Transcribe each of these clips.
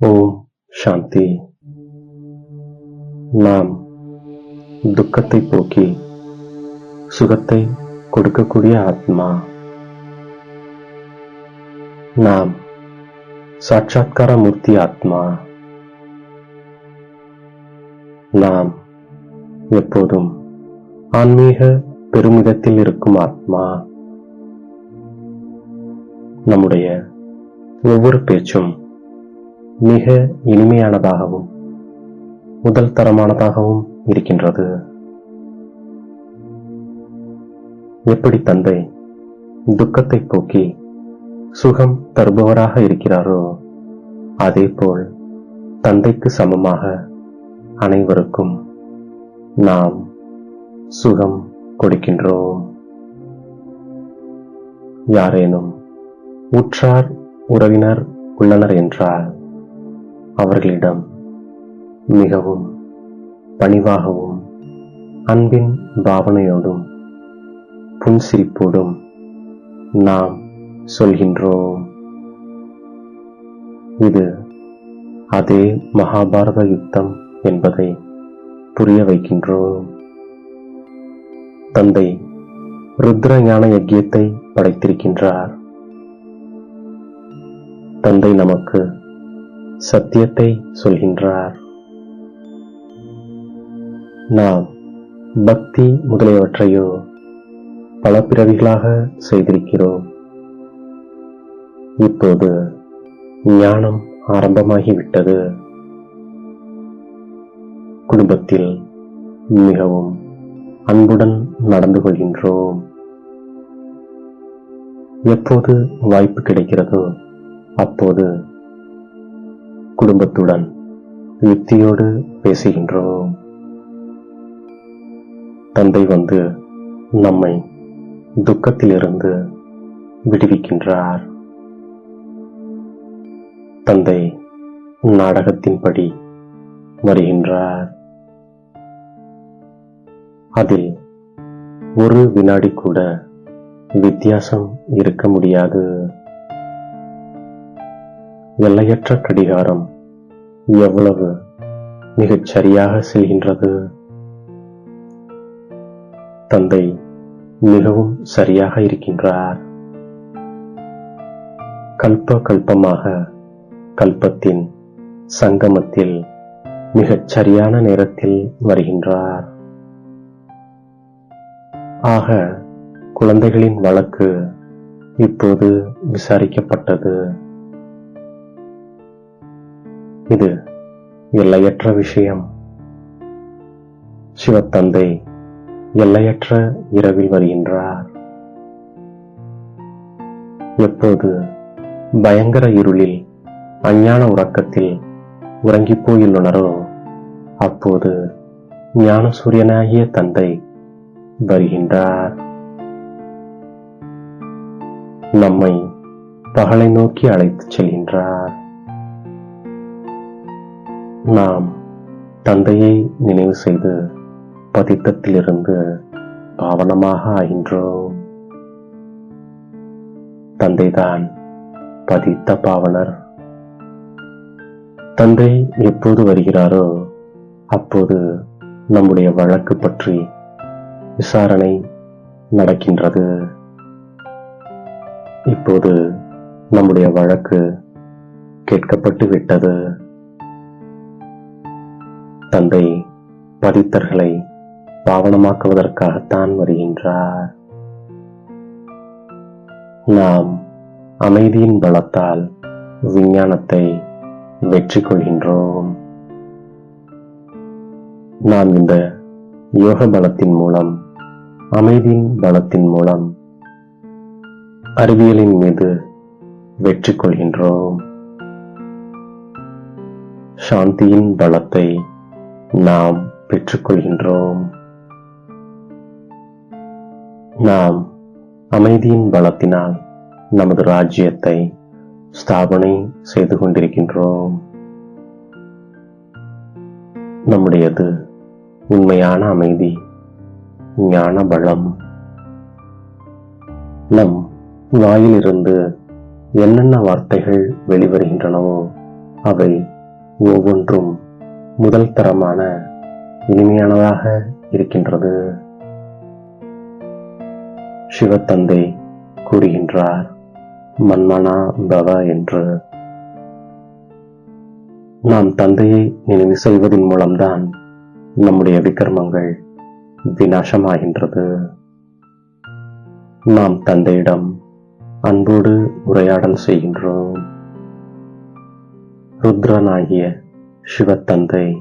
ஓம் சாந்தி நாம் துக்கத்தை போக்கி சுகத்தை கொடுக்கக்கூடிய ஆத்மா நாம் சாட்சாத்கார மூர்த்தி ஆத்மா நாம் எப்போதும் ஆன்மீக பெருமிதத்தில் இருக்கும் ஆத்மா நம்முடைய ஒவ்வொரு பேச்சும் மிக இனிமையானதாகவும் முதல் தரமானதாகவும் இருக்கின்றது. எப்படி தந்தை துக்கத்தை போக்கி சுகம் தருபவராக இருக்கிறாரோ அதேபோல் தந்தைக்கு சமமாக அனைவருக்கும் நாம் சுகம் கொடுக்கின்றோம். யாரேனும் உற்றார் உறவினர் உள்ளனர் என்றால் அவர்களிடம் மிகவும் பணிவாகவும் அன்பின் பாவனையோடும் புன்சிரிப்போடும் நாம் சொல்கின்றோம். இது அதே மகாபாரத யுத்தம் என்பதை புரிய வைக்கின்றோம். தந்தை ருத்ர ஞான யஜ்யத்தை படைத்திருக்கின்றார். தந்தை நமக்கு சத்தியத்தை சொல்கின்றார். நாம் பக்தி முதலியவற்றையோ பல பிறவிகளாக செய்திருக்கிறோம். இப்போது ஞானம் ஆரம்பமாகிவிட்டது. குடும்பத்தில் மிகவும் அன்புடன் நடந்து கொள்கின்றோம். எப்போது வாய்ப்பு கிடைக்கிறதோ அப்போது குடும்பத்துடன் யுக்தியோடு பேசுகின்றோம். தந்தை வந்து நம்மை துக்கத்திலிருந்து விடுவிக்கின்றார். தந்தை நாடகத்தின்படி வருகின்றார். அதில் ஒரு வினாடி கூட வித்தியாசம் இருக்க முடியாது. எல்லையற்ற கடிகாரம் எவ்வளவு மிகச் சரியாக செல்கின்றது? தந்தை மிகவும் சரியாக இருக்கின்றார். கல்ப கல்பமாக கல்பத்தின் சங்கமத்தில் மிகச் சரியான நேரத்தில் வருகின்றார். ஆக குழந்தைகளின் வழக்கு இப்போது விசாரிக்கப்பட்டது. இது எல்லையற்ற விஷயம். சிவத்தந்தை எல்லையற்ற இரவில் வருகின்றார். எப்போது பயங்கர இருளில் அஞ்ஞான உறக்கத்தில் உறங்கிப் போயுள்ளனரோ அப்போது ஞான சூரியனாகிய தந்தை வருகின்றார். நம்மை பகலை நோக்கி அழைத்துச் செல்கின்றார். நாம் தந்தையை நினைவு செய்து பதித்தத்திலிருந்து பாவனமாக ஆகின்றோம். தந்தைதான் பதித்த பாவனர். தந்தை எப்போது வருகிறாரோ அப்போது நம்முடைய வழக்கு பற்றி விசாரணை நடக்கின்றது. இப்போது நம்முடைய வழக்கு கேட்கப்பட்டு விட்டது தந்தை பதித்தர்களை பாவனமாக்குவதற்காகத்தான் வருகின்றார். நாம் அமைதியின் பலத்தால் விஞ்ஞானத்தை வெற்றி கொள்கின்றோம். நாம் இந்த யோக பலத்தின் மூலம் அமைதியின் பலத்தின் மூலம் அறிவியலின் மீது வெற்றி கொள்கின்றோம். சாந்தியின் பலத்தை நாம் பெற்றுக்கொள்கின்றோம். நாம் அமைதியின் பலத்தினால் நமது ராஜ்யத்தை ஸ்தாபனை செய்து கொண்டிருக்கின்றோம். நம்முடையது உண்மையான அமைதி ஞான பலம். நம் வாயிலிருந்து என்னென்ன வார்த்தைகள் வெளிவருகின்றனவோ அவை ஒவ்வொன்றும் முதல் தரமான இனிமையானதாக இருக்கின்றது. சிவத்தந்தை கூறுகின்றார் மன்மனா பவ என்று. நாம் தந்தையை நினைவு செய்வதன் மூலம்தான் நம்முடைய விக்கிரமங்கள் விநாசமாகின்றது. நாம் தந்தையிடம் அன்போடு உரையாடல் செய்கின்றோம். ருத்ரனாகிய சிவத்தந்தை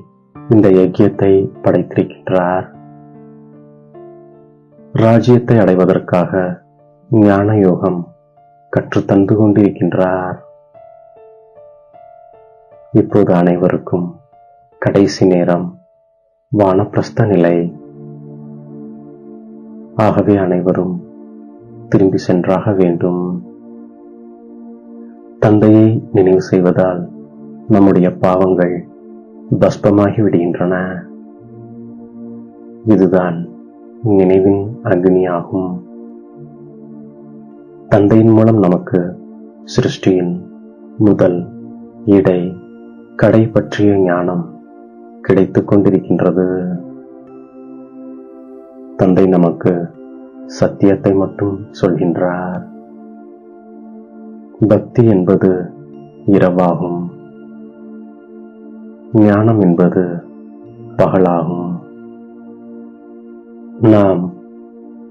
இந்த யஜ்யத்தை படைத்திருக்கின்றார். ராஜ்யத்தை அடைவதற்காக ஞான யோகம் கற்று தந்து கொண்டிருக்கின்றார். இப்போது அனைவருக்கும் கடைசி நேரம் வானப்பிரஸ்த நிலை. ஆகவே அனைவரும் திரும்பி சென்றாக வேண்டும். தந்தையை நினைவு செய்வதால் நம்முடைய பாவங்கள் பஸ்பமாகி விடுகின்றன இதுதான் நினைவின் அக்னியாகும். தந்தையின் மூலம் நமக்கு சிருஷ்டியின் முதல் இடை கடை பற்றிய ஞானம் கிடைத்துக் கொண்டிருக்கின்றது. தந்தை நமக்கு சத்தியத்தை மட்டும் சொல்கின்றார். பக்தி என்பது இரவாகும். ஞானம் என்பது பகலாகும். நாம்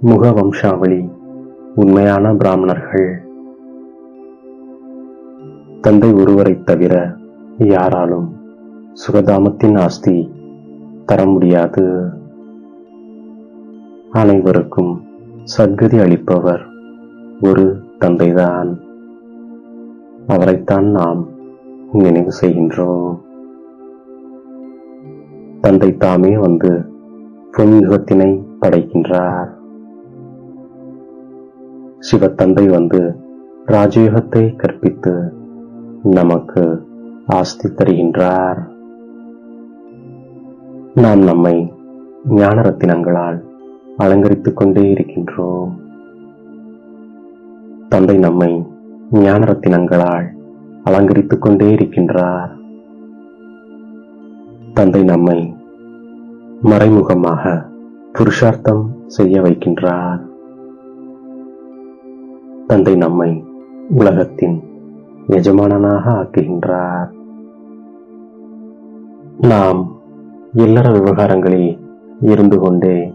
முக வம்சாவளி உண்மையான பிராமணர்கள். தந்தை ஒருவரைத் தவிர யாராலும் சுகதாமத்தின் ஆஸ்தி தர முடியாது. அனைவருக்கும் சத்கதி அளிப்பவர் ஒரு தந்தைதான். அவரைத்தான் நாம் நினைவு செய்கின்றோம். தந்தை தாமே வந்து பொன்யுகத்தினை படைக்கின்றார். சிவத்தந்தை வந்து ராஜயுகத்தை கற்பித்து நமக்கு ஆஸ்தி தருகின்றார். நாம் நம்மை ஞான ரத்தினங்களால் அலங்கரித்துக் கொண்டே இருக்கின்றோம். தந்தை நம்மை ஞான ரத்தினங்களால் அலங்கரித்துக் கொண்டே இருக்கின்றார். தந்தை நம்மை மறைமுகமாக புருஷார்த்தம் செய்ய வைக்கின்றார். தந்தை நம்மை உலகத்தின் எஜமானனாக ஆக்குகின்றார். நாம் இல்லற விவகாரங்களில் இருந்து கொண்டே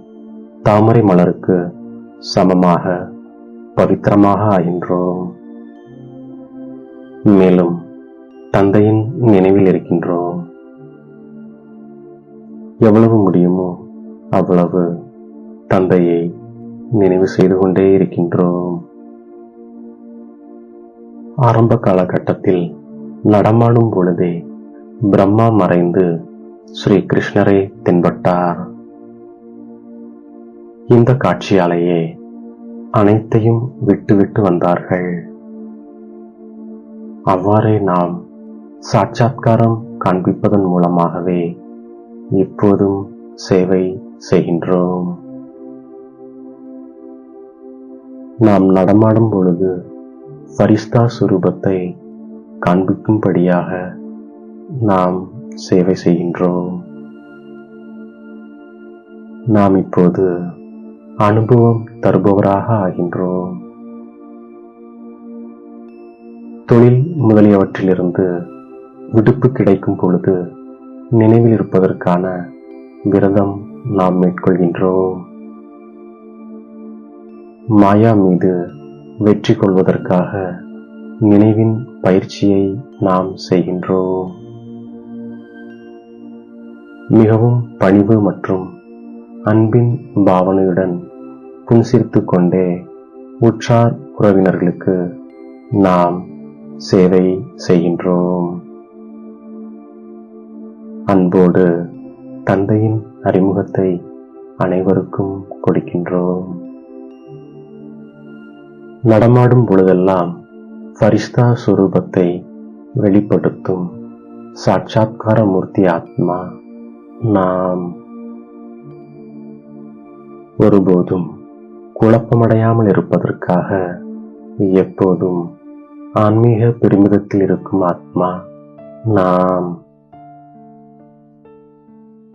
தாமரை மலருக்கு சமமாக பவித்திரமாக ஆகின்றோம். மேலும் தந்தையின் நினைவில் இருக்கின்றோம். எவ்வளவு முடியுமோ அவ்வளவு தந்தையை நினைவு செய்து கொண்டே இருக்கின்றோம். ஆரம்ப காலகட்டத்தில் நடமாடும் பொழுதே பிரம்மா மறைந்து ஸ்ரீ கிருஷ்ணரே தென்பட்டார். இந்த காட்சியாலேயே அனைத்தையும் விட்டுவிட்டு வந்தார்கள். அவ்வாறே நாம் சாட்சாத்காரம் காண்பிப்பதன் மூலமாகவே இப்போதும் சேவை செய்கின்றோம். நாம் நடமாடும் பொழுது பரிஸ்தா சுரூபத்தை காண்பிக்கும்படியாக நாம் சேவை செய்கின்றோம். நாம் இப்போது அனுபவம் தருபவராக ஆகின்றோம். தொழில் முதலியவற்றிலிருந்து விடுப்பு கிடைக்கும் பொழுது நினைவில் இருப்பதற்கான விரதம் நாம் மேற்கொள்கின்றோம். மாயா மீது வெற்றி கொள்வதற்காக நினைவின் பயிற்சியை நாம் செய்கின்றோம். மிகவும் பணிவு மற்றும் அன்பின் பாவனையுடன் புன்சிரித்து கொண்டே உற்றார் உறவினர்களுக்கு நாம் சேவை செய்கின்றோம். அன்போடு தந்தையின் அறிமுகத்தை அனைவருக்கும் கொடுக்கின்றோம். நடமாடும் பொழுதெல்லாம் ஃபரிஸ்தா சுரூபத்தை வெளிப்படுத்தும் சாட்சாத்கார மூர்த்தி ஆத்மா நாம். ஒருபோதும் குழப்பமடையாமல் இருப்பதற்காக எப்போதும் ஆன்மீக பெருமிதத்தில் இருக்கும் ஆத்மா நாம்.